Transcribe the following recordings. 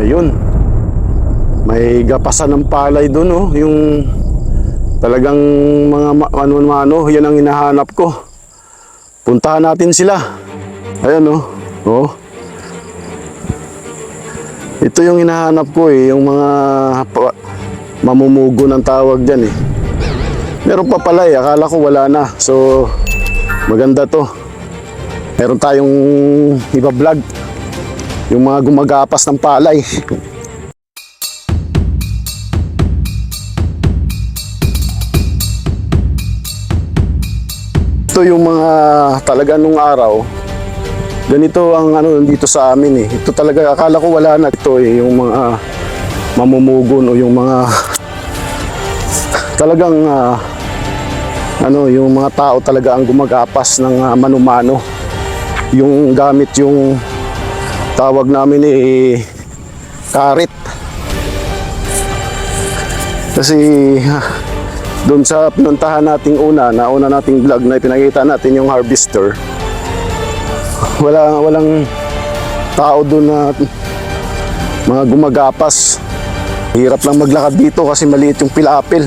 Ayun. May gapasan ng palay doon, oh. Yung talagang mga ano-ano, yan ang hinahanap ko. Puntahan natin sila. Ayan, oh. Oh. Ito yung hinahanap ko eh, yung mga mamumugo ng tawag dyan eh. Meron pa pala eh, akala ko wala na. So, maganda to. Meron tayong iba vlog. Yung mga gumagapas ng palay. Ito yung mga talaga nung araw. Ganito ang ano dito sa amin eh. Ito talaga akala ko wala na ito eh yung mga mamumugon o yung mga talagang ah, ano yung mga tao talaga ang gumagapas ng ah, manumano. Yung gamit yung tawag namin eh karit. Kasi doon sa pinuntahan nating una, na una nating vlog na ipinakita natin yung harvester. Wala walang tao doon na mga gumagapas. Hirap lang maglakad dito kasi maliit yung pilapil.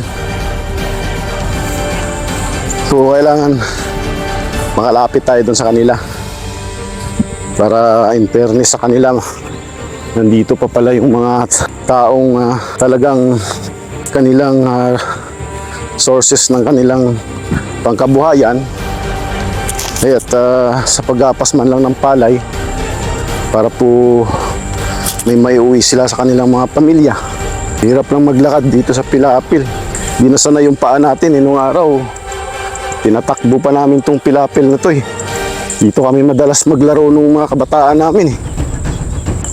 So kailangan makalapit tayo doon sa kanila. Para in fairness sa kanila, nandito pa pala yung mga taong ah, talagang kanilang ah, sources ng kanilang pangkabuhayan. Ay at ah, sa paggapas man lang ng palay para po may maiuwi sila sa kanilang mga pamilya. Hirap lang maglakad dito sa Pilapil. Di na sana yung paa natin eh nung araw. Tinatakbo pa namin tong Pilapil na to eh dito kami madalas maglaro nung mga kabataan namin eh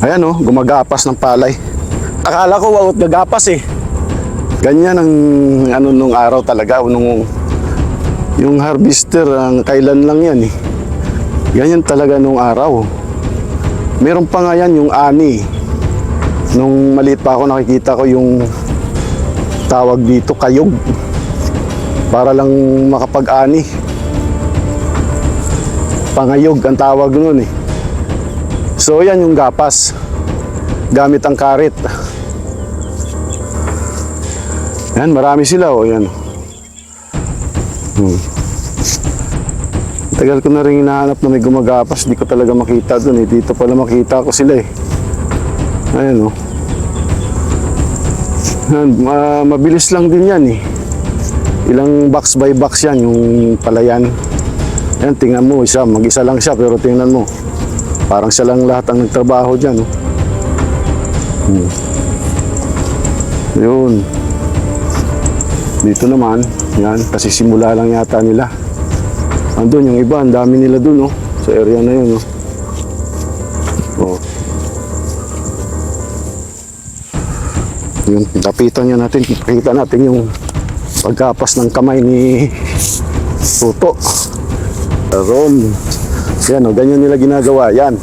ayan oh gumagapas ng palay akala ko wawat gagapas eh Ganyan ang ano nung araw talaga nung yung harvester ang kailan lang yan eh. Ganyan talaga nung araw. Meron pa nga yan yung ani. Nung maliit pa ako nakikita ko yung tawag dito kayog. Para lang makapag-ani. Pangayog ang tawag nun eh. So yan yung gapas. Gamit ang karit. Yan, marami sila oh, yan. Hmm. Tagal ko na rin hinahanap na may gumagapas, di ko talaga makita doon eh. Dito pala makita ko sila eh. Ayan oh. Yan, ma- mabilis lang din yan eh. Ilang box by box yan, yung palayan. Yan, tingnan mo, isa, mag-isa lang siya, pero tingnan mo. Parang siya lang lahat ang nagtrabaho dyan. Oh. Hmm. Yun. Dito naman, yan, kasi simula lang yata nila. Andun yung iba, ang dami nila dun, oh, sa area na yun, oh. Oh. Yun, lapitan niya natin, kita natin yung pagkapas ng kamay ni Tuto. Rom. Yan, oh, ganyan nila ginagawa, yan.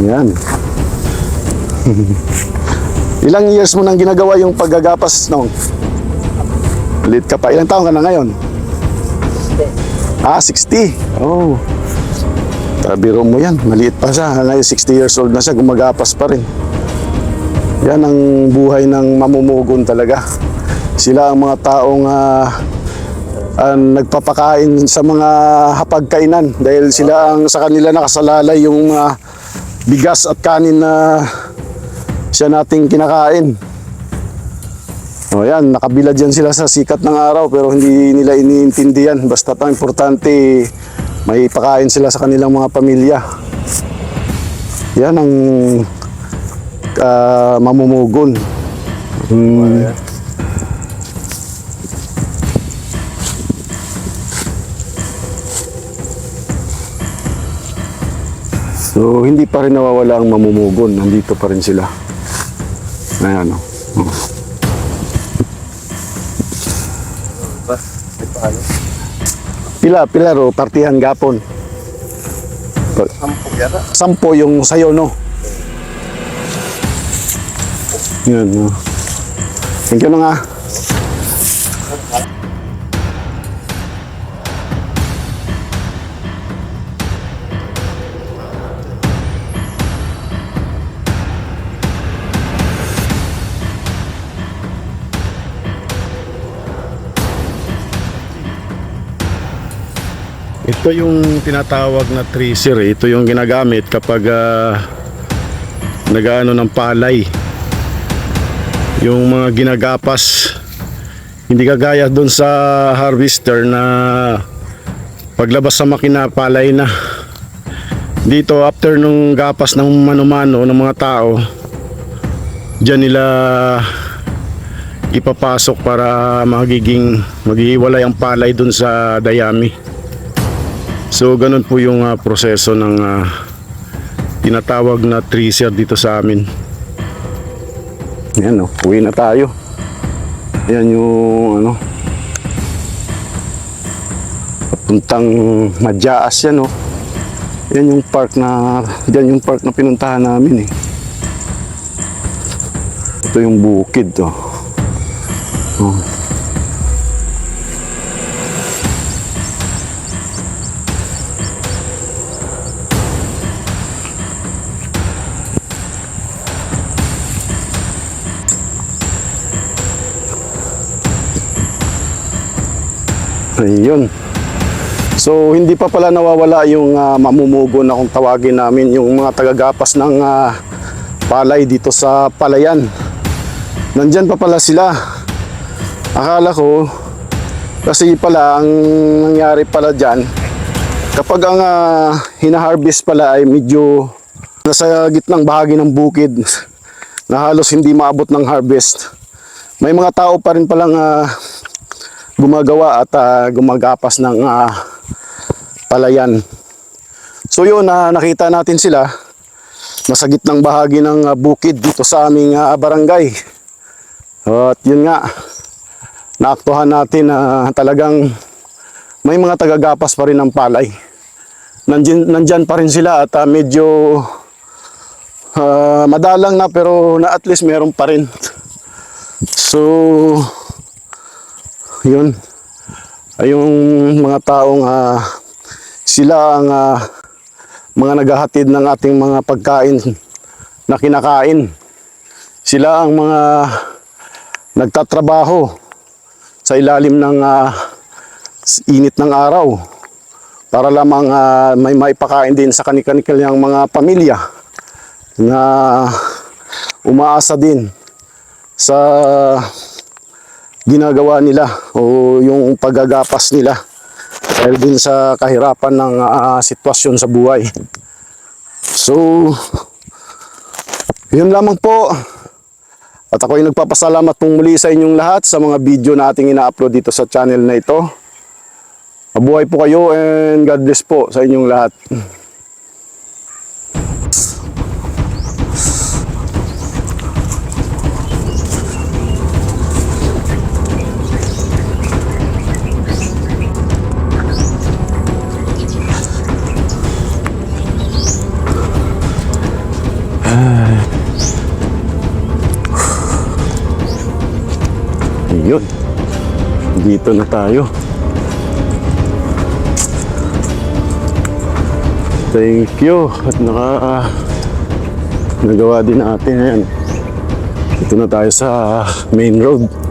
Yan. Ilang years mo nang ginagawa yung paggagapas nung? Lit ka pa. Ilang taon ka na ngayon? Ah, 60. Oh. Tabiro mo yan. Maliit pa siya. Ngayon 60 years old na siya. Gumagapas pa rin. Yan ang buhay ng mamumugon talaga. Sila ang mga taong ah, ah, nagpapakain sa mga hapagkainan dahil sila ang sa kanila nakasalalay yung mga bigas at kanin na siya nating kinakain. O yan, nakabilad yan sila sa sikat ng araw pero hindi nila iniintindihan. Basta ang importante, may pakain sila sa kanilang mga pamilya. Yan ang ah, mamumugon. Hmm. So, hindi pa rin nawawala ang mamumugon. Nandito pa rin sila. Ayan, oh. Oh. Pila, pila ro, partihan gapon. Pa- Sampo yung sayo, no? Yan, no? Thank you na nga. Ito yung tinatawag na tracer. eh. Ito yung ginagamit kapag uh, nagaano ng palay. Yung mga ginagapas. Hindi kagaya doon sa harvester na paglabas sa makina palay na. Dito after nung gapas ng mano-mano ng mga tao, diyan nila ipapasok para magiging maghihiwalay ang palay dun sa dayami. So ganun po yung ah, proseso ng ah, tinatawag na tracer dito sa amin. Yan o, uwi na tayo. Yan yung ano papuntang Madyaas yan o. Yan yung park na yan yung park na pinuntahan namin eh. Ito yung bukid to. Oh. Ayun. So hindi pa pala nawawala yung ah, mamumugo na kung tawagin namin yung mga tagagapas ng ah, palay dito sa palayan. Nandyan pa pala sila. Akala ko kasi pala ang nangyari pala dyan kapag ang ah, hinaharvest pala ay medyo nasa gitnang bahagi ng bukid na halos hindi maabot ng harvest. May mga tao pa rin palang ah, gumagawa at ah, gumagapas ng ah, palayan. So yun, na nakita natin sila nasa gitnang bahagi ng ah, bukid dito sa aming ah, barangay. At yun nga, naaktuhan natin na talagang may mga tagagapas pa rin ng palay. Nandyan, nandyan pa rin sila at ah, medyo ah, madalang na pero na at least meron pa rin. So, yun. Ay yung mga taong ah, sila ang ah, mga naghahatid ng ating mga pagkain na kinakain. Sila ang mga nagtatrabaho sa ilalim ng ah, init ng araw para lamang ah, may maipakain din sa kanilang mga pamilya na umaasa din sa ginagawa nila o yung paggagapas nila dahil din sa kahirapan ng ah, sitwasyon sa buhay. So, yun lamang po. At ako ay nagpapasalamat pong muli sa inyong lahat sa mga video na ating ina-upload dito sa channel na ito. Mabuhay po kayo and God bless po sa inyong lahat. Ayun. Dito na tayo. Thank you. At naka ah, nagawa din natin yan. Ito na tayo sa main road.